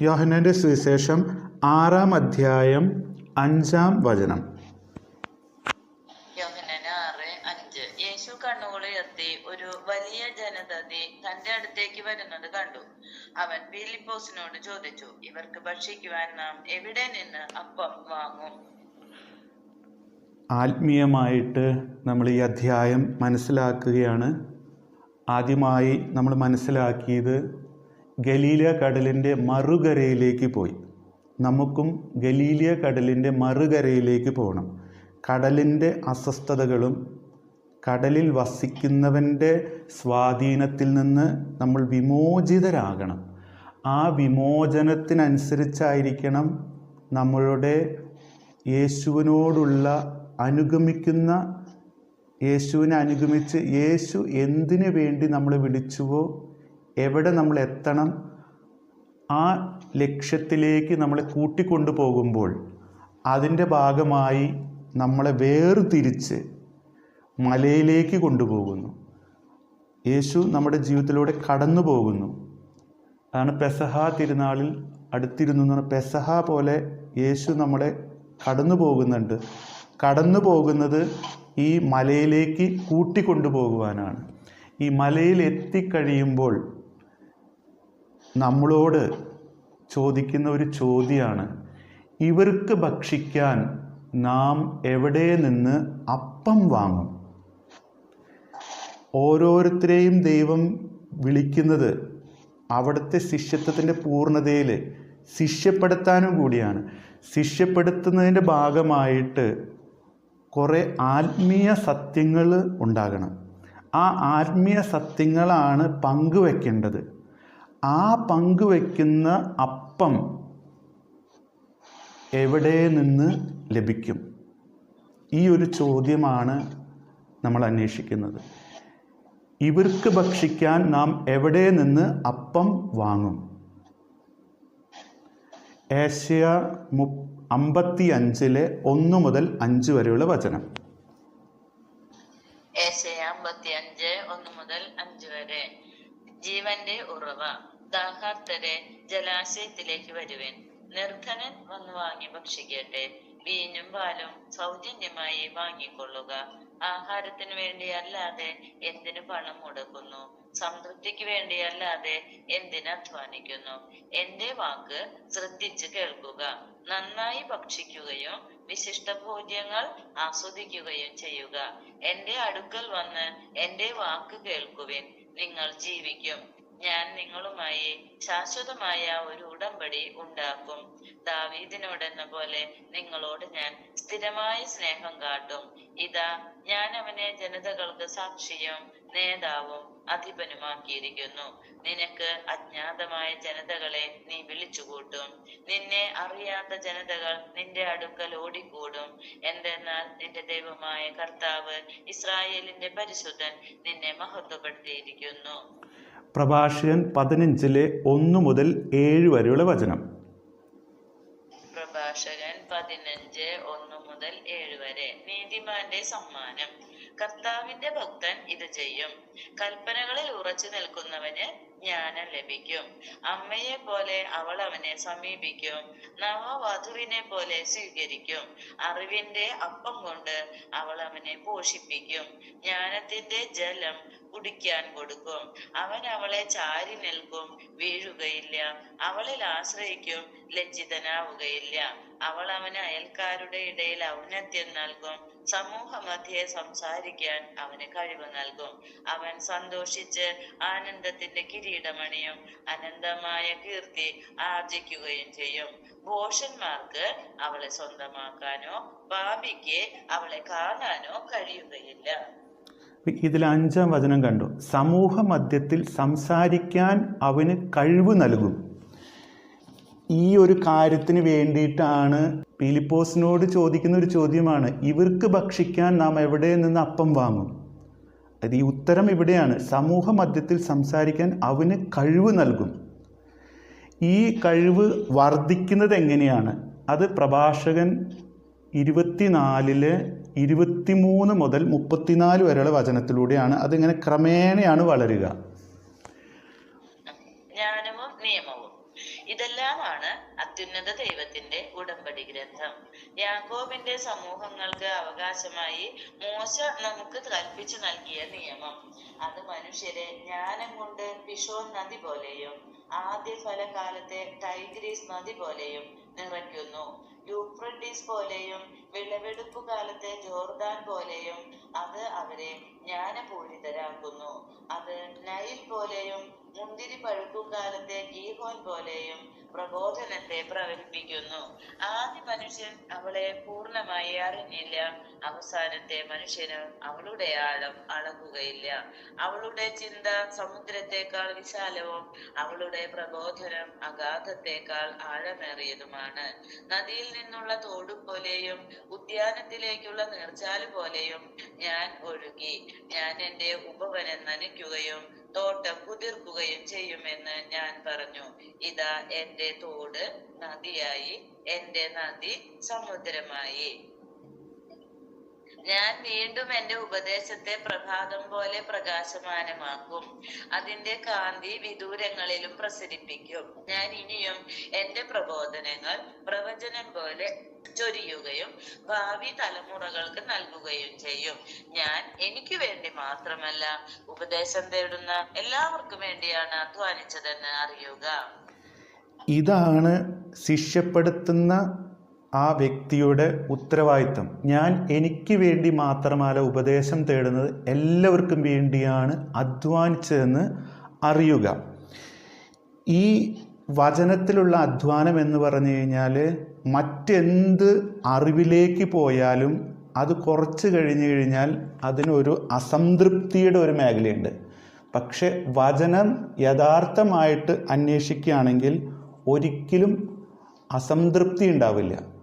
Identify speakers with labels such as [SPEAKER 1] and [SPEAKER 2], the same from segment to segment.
[SPEAKER 1] യോഹന്നാന്റെ സുവിശേഷം ആറാം അധ്യായം അഞ്ചാം വചനം.
[SPEAKER 2] യേശു കണ്ണുകൾ ഒരു വലിയ ജനതതി തന്റെ അടുത്തേക്ക് വരുന്നത് കണ്ടു. അവൻ ഫിലിപ്പോസിനോട് ചോദിച്ചു ഇവർക്ക് ഭക്ഷിക്കുവാൻ നാം എവിടെ നിന്ന് അപ്പം വാങ്ങും?
[SPEAKER 1] ആത്മീയമായിട്ട് നമ്മൾ ഈ അധ്യായം മനസ്സിലാക്കുകയാണ്. ആദ്യമായി നമ്മൾ മനസ്സിലാക്കിയത് ഗലീല കടലിന്റെ മറുകരയിലേക്ക് പോയി. നമുക്കും ഗലീലിയ കടലിന്റെ മറുകരയിലേക്ക് പോകണം. കടലിന്റെ അസ്വസ്ഥതകളും കടലിൽ വസിക്കുന്നവന്റെ സ്വാധീനത്തിൽ നിന്ന് നമ്മൾ വിമോചിതരാകണം. ആ വിമോചനത്തിനനുസരിച്ചായിരിക്കണം നമ്മളുടെ യേശുവിനോടുള്ള അനുഗമിക്കുന്ന യേശുവിനെ അനുഗമിച്ച് യേശു എന്തിനു വേണ്ടി നമ്മളെ വിളിച്ചുവോ എവിടെ നമ്മൾ എത്തണം ആ ലക്ഷ്യത്തിലേക്ക് നമ്മളെ കൂട്ടിക്കൊണ്ടു പോകുമ്പോൾ അതിന്റെ ഭാഗമായി നമ്മളെ വേർതിരിച്ച് മലയിലേക്ക് കൊണ്ടുപോകുന്നു. യേശു നമ്മുടെ ജീവിതത്തിലൂടെ കടന്നു പോകുന്നു. അതാണ് പെസഹ തിരുനാളിൽ അടുത്തിരുന്നു എന്ന് പറഞ്ഞാൽ പെസഹ പോലെ യേശു നമ്മളെ കടന്നു പോകുന്നുണ്ട്. കടന്നു പോകുന്നത് ഈ മലയിലേക്ക് കൂട്ടിക്കൊണ്ടുപോകുവാനാണ്. ഈ മലയിൽ എത്തിക്കഴിയുമ്പോൾ നമ്മളോട് ചോദിക്കുന്ന ഒരു ചോദ്യമാണ് ഇവർക്ക് ഭക്ഷിക്കാൻ നാം എവിടെ നിന്ന് അപ്പം വാങ്ങും? ഓരോരുത്തരെയും ദൈവം വിളിക്കുന്നത് അവിടുത്തെ ശിഷ്യത്വത്തിന്റെ പൂർണതയിൽ ശിഷ്യപ്പെടുത്താനും കൂടിയാണ്. ശിഷ്യപ്പെടുത്തുന്നതിന്റെ ഭാഗമായിട്ട് കുറേ ആത്മീയ സത്യങ്ങൾ ഉണ്ടാകണം. ആ ആത്മീയ സത്യങ്ങളാണ് പങ്കുവെക്കേണ്ടത്. ആ പങ്കുവെക്കുന്ന അപ്പം എവിടെ നിന്ന് ലഭിക്കും? ഈ ഒരു ചോദ്യമാണ് നമ്മൾ അന്വേഷിക്കുന്നത്. ഇവർക്ക് ഭക്ഷിക്കാൻ നാം എവിടെ നിന്ന് അപ്പം വാങ്ങും? ഏഷ്യ മു അമ്പത്തി അഞ്ചിലെ ഒന്ന് മുതൽ അഞ്ച് വരെയുള്ള വചനം.
[SPEAKER 2] അമ്പത്തി അഞ്ച് ഒന്ന് മുതൽ അഞ്ച് വരെ ജീവന്റെ ഉറവ. ദാഹാർത്തരെ ജലാശയത്തിലേക്ക് വരുവിൻ. നിർധനൻ വന്നു വാങ്ങി ഭക്ഷിക്കട്ടെ. വീഞ്ഞും പാലും സൗജന്യമായി വാങ്ങിക്കൊള്ളുക. ആഹാരത്തിന് വേണ്ടിയല്ലാതെ എന്തിനു പണം മുടക്കുന്നു? സംതൃപ്തിക്ക് വേണ്ടിയല്ലാതെ എന്തിന് അധ്വാനിക്കുന്നു? എന്റെ വാക്ക് ശ്രദ്ധിച്ച് കേൾക്കുക. നന്നായി ഭക്ഷിക്കുകയും വിശിഷ്ട ഭോജ്യങ്ങൾ ആസ്വദിക്കുകയും ചെയ്യുക. എന്റെ അടുക്കൽ വന്ന് എന്റെ വാക്ക് കേൾക്കുവിൻ. നിങ്ങൾ ജീവിക്കും. ഞാൻ നിങ്ങളുമായി ശാശ്വതമായ ഒരു ഉടമ്പടി ഉണ്ടാക്കും. ദാവീദിനോടെന്ന പോലെ നിങ്ങളോട് ഞാൻ സ്ഥിരമായ സ്നേഹം കാട്ടും. ഇതാ ഞാൻ അവനെ ജനതകൾക്ക് സാക്ഷിയും നേതാവും അധിപനുമാക്കിയിരിക്കുന്നു. നിനക്ക് അജ്ഞാതമായ ജനതകളെ നീ വിളിച്ചുകൂട്ടും. നിന്നെ അറിയാത്ത ജനതകൾ നിന്റെ അടുക്കൽ ഓടിക്കൂടും. എന്തെന്നാൽ നിന്റെ ദൈവമായ കർത്താവ് ഇസ്രായേലിന്റെ പരിശുദ്ധൻ നിന്നെ മഹത്വപ്പെടുത്തിയിരിക്കുന്നു.
[SPEAKER 1] പ്രഭാഷകൻ പതിനഞ്ചിലെ ഒന്ന് മുതൽ ഏഴ് വരെയുള്ള വചനം.
[SPEAKER 2] പ്രഭാഷകൻ പതിനഞ്ച് ഒന്ന് മുതൽ ഏഴ് വരെ. നീതിമാന്റെ സമ്മാനം. കർത്താവിന്റെ ഭക്തൻ ഇത് ചെയ്യും. കൽപ്പനകളിൽ ഉറച്ചു നിൽക്കുന്നവന് ജ്ഞാനം ലഭിക്കും. അമ്മയെ പോലെ അവൾ അവനെ സമീപിക്കും. നവവധുവിനെ പോലെ സ്വീകരിക്കും. അറിവിന്റെ അപ്പം കൊണ്ട് അവൾ അവനെ പോഷിപ്പിക്കും. ജ്ഞാനത്തിന്റെ ജലം കുടിക്കാൻ കൊടുക്കും. അവൻ അവളെ ചാരി നിൽക്കും വീഴുകയില്ല. അവളിൽ ആശ്രയിക്കും ലജ്ജിതനാവുകയില്ല. അവൾ അവന് അയൽക്കാരുടെ ഇടയിൽ ഔന്നത്യം നൽകും. സമൂഹ മധ്യേ സംസാരിക്കാൻ അവന് കഴിവ് നൽകും. അവൻ സന്തോഷിച്ച് ആനന്ദത്തിന്റെ കിരീടമണിയും അനന്തമായ കീർത്തി ആർജിക്കുകയും ചെയ്യും. ഭോഷന്മാർക്ക് അവളെ സ്വന്തമാക്കാനോ പാപിക്ക് അവളെ കാണാനോ കഴിയുകയില്ല.
[SPEAKER 1] ഇതിൽ അഞ്ചാം വചനം കണ്ടു. സമൂഹ മധ്യത്തിൽ സംസാരിക്കാൻ അവന് കഴിവ് നൽകും. ഈ ഒരു കാര്യത്തിന് വേണ്ടിയിട്ടാണ് പീലിപ്പോസിനോട് ചോദിക്കുന്ന ഒരു ചോദ്യമാണ് ഇവർക്ക് ഭക്ഷിക്കാൻ നാം എവിടെ നിന്ന് അപ്പം വാങ്ങും? അത് ഈ ഉത്തരം ഇവിടെയാണ്. സമൂഹ മധ്യത്തിൽ സംസാരിക്കാൻ അവന് കഴിവ് നൽകും. ഈ കഴിവ് വർദ്ധിക്കുന്നത് എങ്ങനെയാണ്? അത് പ്രഭാഷകൻ ഇരുപത്തിനാലിൽ ഇരുപത്തിമൂന്ന് മുതൽ മുപ്പത്തിനാല് വരെയുള്ള വചനത്തിലൂടെയാണ്. അതിങ്ങനെ ക്രമേണയാണ് വളരുക.
[SPEAKER 2] ജ്ഞാനവും നിയമവും? ഇതെല്ലാമാണ് അത്യുന്നത ദൈവത്തിന്റെ ഉടമ്പടി ഗ്രന്ഥം. യാക്കോബിന്റെ സമൂഹങ്ങൾക്ക് അവകാശമായി മോശ നമുക്ക് കൽപ്പിച്ചു നൽകിയ നിയമം. അത് മനുഷ്യരെ ജ്ഞാനം കൊണ്ട് പിഷോൻ നദി പോലെയും ആദ്യ ഫലകാലത്തെ ടൈഗ്രീസ് നദി പോലെയും നിറയ്ക്കുന്നു. യൂഫ്രട്ടീസ് പോലെയും വിളവെടുപ്പ് കാലത്തെ ജോർദാൻ പോലെയും അത് അവരെ ജ്ഞാനപൂരിതരാക്കുന്നു. അത് നൈൽ പോലെയും മുന്തിരി പഴുക്കുകാലത്തെ ഗീഹോൻ പോലെയും പ്രബോധനത്തെ പ്രകടിപ്പിക്കുന്നു. ആദ്യ മനുഷ്യൻ അവളെ പൂർണമായി അറിഞ്ഞില്ല. അവസാനത്തെ മനുഷ്യന് അവളുടെ ആഴം അളക്കുകയില്ല. അവളുടെ ചിന്ത സമുദ്രത്തെക്കാൾ വിശാലവും അവളുടെ പ്രബോധനം അഗാധത്തെക്കാൾ ആഴമേറിയതുമാണ്. നദിയിൽ നിന്നുള്ള തോട് പോലെയും ഉദ്യാനത്തിലേക്കുള്ള നീർച്ചാൽ പോലെയും ഞാൻ ഒഴുകി ഞാൻ എന്റെ ഉപവനം നനയ്ക്കുകയും തോട്ടം കുതിർക്കുകയും ചെയ്യുമെന്ന് ഞാൻ പറഞ്ഞു. ഇതാ എന്റെ തോട് നദിയായി എന്റെ നദി സമുദ്രമായി. ഞാൻ വീണ്ടും എന്റെ ഉപദേശത്തെ പ്രഭാതം പോലെ പ്രകാശമാനമാക്കും. അതിന്റെ കാന്തി വിദൂരങ്ങളിലും പ്രസരിപ്പിക്കും. ഞാൻ ഇനിയും എന്റെ പ്രബോധനങ്ങൾ പ്രവചനം പോലെ ചൊരിയുകയും ഭാവി തലമുറകൾക്ക് നൽകുകയും ചെയ്യും. ഞാൻ എനിക്ക് വേണ്ടി മാത്രമല്ല ഉപദേശം തേടുന്ന എല്ലാവർക്കും വേണ്ടിയാണ് അധ്വാനിച്ചതെന്ന് അറിയുക.
[SPEAKER 1] ഇതാണ് ശിഷ്യപ്പെടുത്തുന്ന ആ വ്യക്തിയുടെ ഉത്തരവാദിത്തം ഞാൻ എനിക്ക് വേണ്ടി മാത്രമല്ല ഉപദേശം തേടുന്നത് എല്ലാവർക്കും വേണ്ടിയാണ് അധ്വാനിച്ചതെന്ന് അറിയുക. ഈ വചനത്തിലുള്ള അധ്വാനം എന്ന് പറഞ്ഞു കഴിഞ്ഞാൽ മറ്റെന്ത് അറിവിലേക്ക് പോയാലും അത് കുറച്ച് കഴിഞ്ഞു കഴിഞ്ഞാൽ അതിനൊരു അസംതൃപ്തിയുടെ ഒരു മേഖലയുണ്ട്. പക്ഷെ വചനം യഥാർത്ഥമായിട്ട് അന്വേഷിക്കുകയാണെങ്കിൽ ഒരിക്കലും അസംതൃപ്തി ഉണ്ടാവില്ല.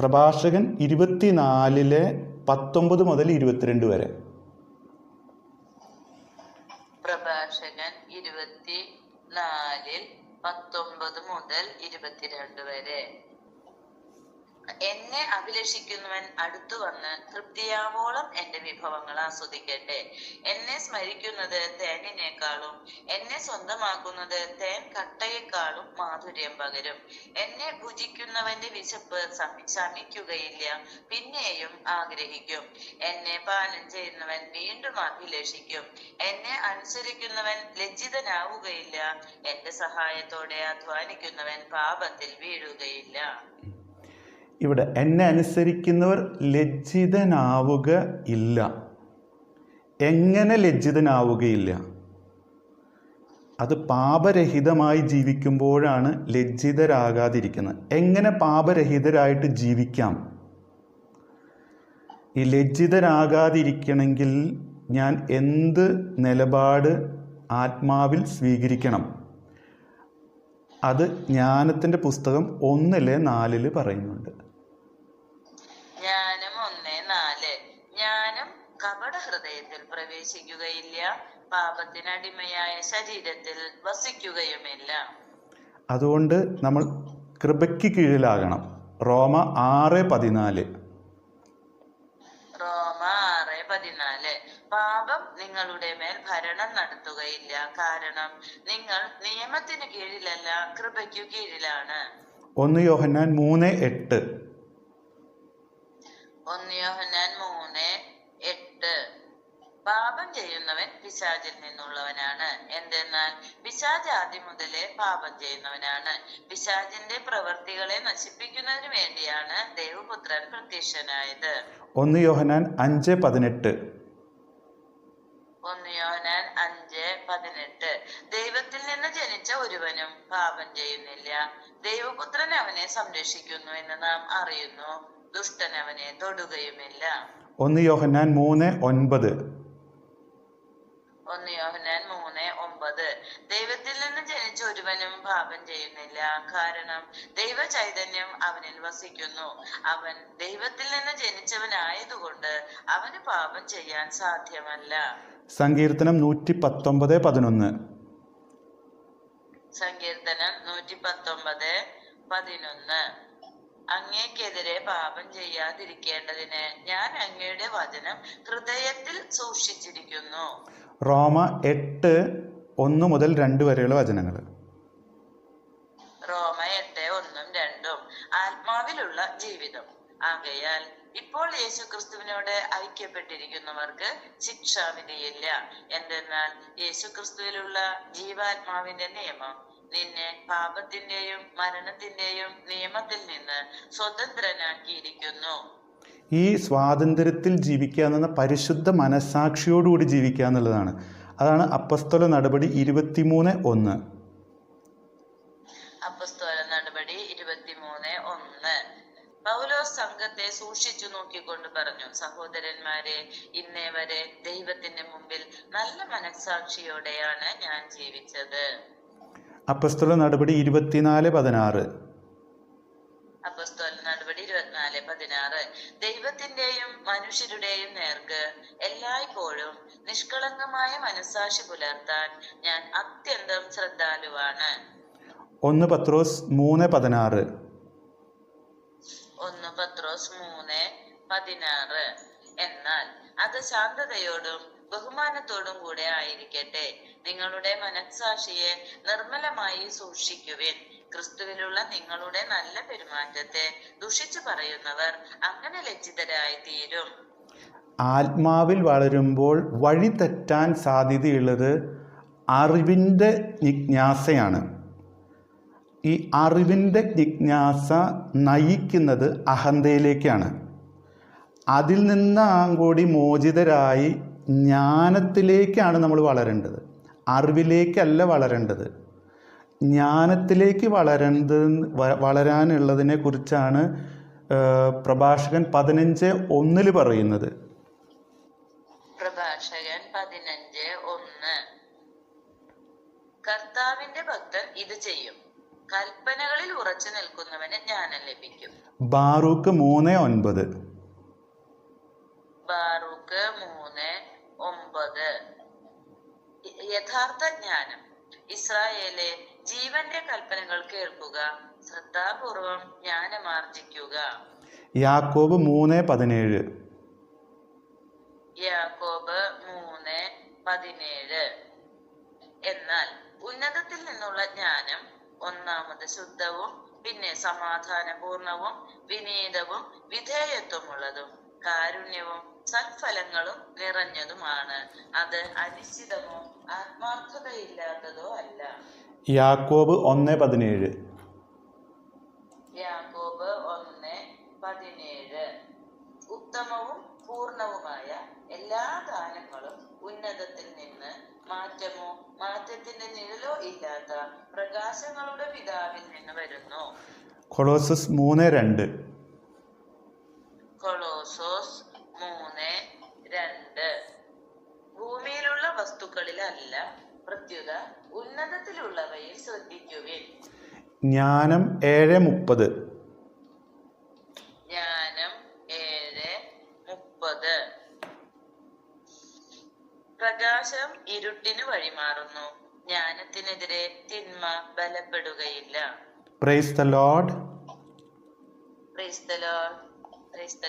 [SPEAKER 1] പ്രഭാഷകൻ ഇരുപത്തിനാലിലെ പത്തൊമ്പത് മുതൽ ഇരുപത്തിരണ്ട് വരെ.
[SPEAKER 2] പ്രഭാഷകൻ ഇരുപത്തി നാലിൽ പത്തൊമ്പത് മുതൽ ഇരുപത്തിരണ്ട് വരെ. എന്നെ അഭിലഷിക്കുന്നവൻ അടുത്തു വന്ന് തൃപ്തിയാവോളം എന്റെ വിഭവങ്ങൾ ആസ്വദിക്കട്ടെ എന്നെ സ്മരിക്കുന്നത് തേനിനേക്കാളും എന്നെ സ്വന്തമാക്കുന്നത് തേൻ കട്ടയേക്കാളും മാധുര്യം പകരും. എന്നെ ഭുജിക്കുന്നവന്റെ വിശപ്പ് ശമി- ശമിക്കുകയില്ല പിന്നെയും ആഗ്രഹിക്കും. എന്നെ പാനം ചെയ്യുന്നവൻ വീണ്ടും അഭിലഷിക്കും. എന്നെ അനുസരിക്കുന്നവൻ ലജ്ജിതനാവുകയില്ല എന്റെ സഹായത്തോടെ അധ്വാനിക്കുന്നവൻ പാപത്തിൽ വീഴുകയില്ല.
[SPEAKER 1] ഇവിടെ എന്നെ അനുസരിക്കുന്നവർ ലജ്ജിതനാവുക ഇല്ല. എങ്ങനെ ലജ്ജിതനാവുകയില്ല? അത് പാപരഹിതമായി ജീവിക്കുമ്പോഴാണ് ലജ്ജിതരാകാതിരിക്കുന്നത്. എങ്ങനെ പാപരഹിതരായിട്ട് ജീവിക്കാം? ഈ ലജ്ജിതരാകാതിരിക്കണമെങ്കിൽ ഞാൻ എന്ത് നിലപാട് ആത്മാവിൽ സ്വീകരിക്കണം? അത് ജ്ഞാനത്തിന്റെ പുസ്തകം ഒന്നിലെ നാലിൽ പറയുന്നുണ്ട്.
[SPEAKER 2] ഹൃദയത്തിൽ പ്രവേശിക്കുകയില്ല പാപത്തിനടിമയായ ശരീരത്തിൽ വസിക്കുകയുമില്ല.
[SPEAKER 1] അതുകൊണ്ട് നമ്മൾ കൃപയ്ക്ക് കീഴിലാകണം. റോമ ആറ് പതിനാല്.
[SPEAKER 2] റോമ ആറ് പതിനാല്. പാപം നിങ്ങളുടെ മേൽ ഭരണം നടത്തുകയില്ല. കാരണം നിങ്ങൾ നിയമത്തിന് കീഴിലല്ല കൃപയ്ക്കു കീഴിലാണ്.
[SPEAKER 1] ഒന്ന് യോഹന്നാൻ മൂന്ന് എട്ട്.
[SPEAKER 2] ഒന്ന് യോഹന്നാൻ മൂന്ന് എട്ട്. പാപം ചെയ്യുന്നവൻ പിശാചിൽ നിന്നുള്ളവനാണ്. എന്തെന്നാൽ പിശാജ് ആദ്യം മുതലേ പാപം ചെയ്യുന്നവനാണ്. പിശാചിന്റെ പ്രവൃത്തികളെ നശിപ്പിക്കുന്നതിന് വേണ്ടിയാണ് ദേവപുത്രൻ പ്രത്യക്ഷനായത്.
[SPEAKER 1] ഒന്ന് യോഹനാൻ അഞ്ച് പതിനെട്ട്.
[SPEAKER 2] ഒന്ന് യോഹനാൻ അഞ്ച് പതിനെട്ട്. ദൈവത്തിൽ നിന്ന് ജനിച്ച ഒരുവനും പാപം ചെയ്യുന്നില്ല. ദൈവപുത്രൻ അവനെ സംരക്ഷിക്കുന്നു എന്ന് നാം അറിയുന്നു. ദുഷ്ടൻ അവനെ തൊടുകയുമില്ല.
[SPEAKER 1] ഒന്ന് യോഹന്നാൻ മൂന്ന് ഒൻപത്.
[SPEAKER 2] ഒന്ന് യോഹനാൻ മൂന്ന് ഒമ്പത്. ദൈവത്തിൽ നിന്ന് ജനിച്ച ഒരുവനും പാപം ചെയ്യുന്നില്ല. കാരണം ദൈവ ചൈതന്യം അവനിൽ വസിക്കുന്നു. അവൻ ദൈവത്തിൽ നിന്ന് ജനിച്ചവനായതുകൊണ്ട് അവന് പാപം ചെയ്യാൻ സാധ്യമല്ല.
[SPEAKER 1] സങ്കീർത്തനം നൂറ്റി പത്തൊമ്പത് പതിനൊന്ന്.
[SPEAKER 2] സങ്കീർത്തനം നൂറ്റി പത്തൊമ്പത് പതിനൊന്ന്. അങ്ങേക്കെതിരെ പാപം ചെയ്യാതിരിക്കേണ്ടതിന് ഞാൻ അങ്ങയുടെ വചനം ഹൃദയത്തിൽ സൂക്ഷിച്ചിരിക്കുന്നു.
[SPEAKER 1] റോമ എട്ട് ഒന്ന് മുതൽ രണ്ട് വരെയുള്ള വചനങ്ങൾ.
[SPEAKER 2] റോമ എട്ട് ഒന്നും രണ്ടും ആത്മാവിലുള്ള ജീവിതം. ആകയാൽ ഇപ്പോൾ യേശു ക്രിസ്തുവിനോട് ഐക്യപ്പെട്ടിരിക്കുന്നവർക്ക് ശിക്ഷാവിധിയില്ല. എന്തെന്നാൽ യേശു ക്രിസ്തുവിലുള്ള ജീവാത്മാവിന്റെ നിയമം നിന്നെ പാപത്തിന്റെയും മരണത്തിന്റെയും നിയമത്തിൽ നിന്ന് സ്വതന്ത്രനാക്കിയിരിക്കുന്നു.
[SPEAKER 1] ഈ സ്വാതന്ത്ര്യത്തിൽ ജീവിക്കുക എന്ന പരിശുദ്ധ മനസാക്ഷിയോടുകൂടി ജീവിക്കുക എന്നുള്ളതാണ്. അതാണ് അപ്പസ്തോല നടപടി ഇരുപത്തിമൂന്ന് ഒന്ന്.
[SPEAKER 2] അപ്പസ്തോല നടപടി ഇരുപത്തിമൂന്ന് ഒന്ന്. പൗലോസ് സംഘത്തെ സൂക്ഷിച്ചു നോക്കിക്കൊണ്ട് പറഞ്ഞു സഹോദരന്മാരെ ഇന്നേ വരെ ദൈവത്തിന്റെ മുമ്പിൽ നല്ല മനസ്സാക്ഷിയോടെയാണ് ഞാൻ ജീവിച്ചത്.
[SPEAKER 1] അപ്പസ്തോല നടപടി ഇരുപത്തിനാല് പതിനാറ്.
[SPEAKER 2] അപ്പസ്തോല നടപടി ഇരുപത്തിനാല് പതിനാറ്. ദൈവത്തിന്റെയും മനുഷ്യരുടെയും നേർക്ക് എല്ലായ്പ്പോഴും നിഷ്കളങ്കമായ മനസാക്ഷി പുലർത്താൻ ഞാൻ അത്യന്തം ശ്രദ്ധാലുവാണ്.
[SPEAKER 1] ഒന്ന് പത്രോസ് മൂന്ന് പതിനാറ്.
[SPEAKER 2] ഒന്ന് പത്രോസ് മൂന്ന് പതിനാറ്. എന്നാൽ അത് ശാന്തതയോടും ബഹുമാനത്തോടും കൂടെ ആയിരിക്കട്ടെ. നിങ്ങളുടെ മനസാക്ഷിയെ നിർമ്മലമായി സൂക്ഷിക്കുവിൻ. ക്രിസ്തുവിലുള്ള നിങ്ങളുടെ നല്ല പെരുമാറ്റത്തെ ദുഷിച്ചു പറയുന്നവർ അങ്ങനെ ലജ്ജിതരായി തീരും
[SPEAKER 1] ആത്മാവിൽ വളരുമ്പോൾ വഴി തെറ്റാൻ സാധ്യതയുള്ളത് അറിവിന്റെ ജിജ്ഞാസയാണ്. ഈ അറിവിന്റെ ജിജ്ഞാസ നയിക്കുന്നത് അഹന്തയിലേക്കാണ്. അതിൽ നിന്നാം കൂടി മോചിതരായി ജ്ഞാനത്തിലേക്കാണ് നമ്മൾ വളരേണ്ടത്. അറിവിലേക്കല്ല വളരേണ്ടത്. ജ്ഞാനത്തിലേക്ക് വളരുന്നത് വളരാനുള്ളതിനെ കുറിച്ചാണ് പ്രഭാഷകൻ പതിനഞ്ച് ഒന്നിൽ പറയുന്നത്.
[SPEAKER 2] പ്രഭാഷകൻ പതിനഞ്ച് ഒന്ന്. കർത്താവിന്റെ ഭക്തൻ ഇത് ചെയ്യും. കൽപ്പനകളിൽ ഉറച്ചു നിൽക്കുന്നവന് ജ്ഞാനം ലഭിക്കും.
[SPEAKER 1] ബാറൂക്ക് മൂന്ന് ഒൻപത്.
[SPEAKER 2] ബാറൂക്ക് മൂന്ന് ഒമ്പത് യഥാർത്ഥ ജ്ഞാനം. ഇസ്രായേലെ ജീവന്റെ കൽപ്പനകൾ കേൾക്കുക. ശ്രദ്ധാപൂർവം ജ്ഞാനമാർജിക്കുക.
[SPEAKER 1] യാക്കോബ് മൂന്ന് പതിനേഴ്.
[SPEAKER 2] യാക്കോബ് മൂന്ന് പതിനേഴ്. എന്നാൽ ഉന്നതത്തിൽ നിന്നുള്ള ജ്ഞാനം ഒന്നാമത് ശുദ്ധവും പിന്നെ സമാധാനപൂർണവും വിനീതവും വിധേയത്വമുള്ളതും കാരുണ്യവും സൽഫലങ്ങളും നിറഞ്ഞതുമാണ്. അത് അനിശ്ചിതമോ ആത്മാർത്ഥതയില്ലാത്തതോ അല്ല.
[SPEAKER 1] യാക്കോബ് ഒന്ന് പതിനേഴ്.
[SPEAKER 2] യാക്കോബ് ഒന്ന് പതിനേഴ്. ഉത്തമവും പൂർണവുമായ എല്ലാ ദാനങ്ങളും ഉന്നതത്തിൽ നിന്ന് മാറ്റമോ മാറ്റത്തിന്റെ നിഴലോ ഇല്ലാത്ത പ്രകാശങ്ങളുടെ പിതാവിൽ നിന്ന് വരുന്നു.
[SPEAKER 1] കൊളോസസ് മൂന്ന് രണ്ട്.
[SPEAKER 2] വസ്തുക്കളിലല്ല പ്രത്യുത ഉന്നതത്തിലുള്ളവയിൽ ശ്രദ്ധിക്കുവിൻ.
[SPEAKER 1] ജ്ഞാനം ഏഴ് മുപ്പത്.
[SPEAKER 2] ജ്ഞാനം ഏഴ് മുപ്പത്. പ്രകാശം ഇരുട്ടിന് വഴിമാറുന്നു. ജ്ഞാനത്തിനെതിരെ തിന്മ ബലപ്പെടുകയില്ല.
[SPEAKER 1] Praise the lord
[SPEAKER 2] praise the lord praise the.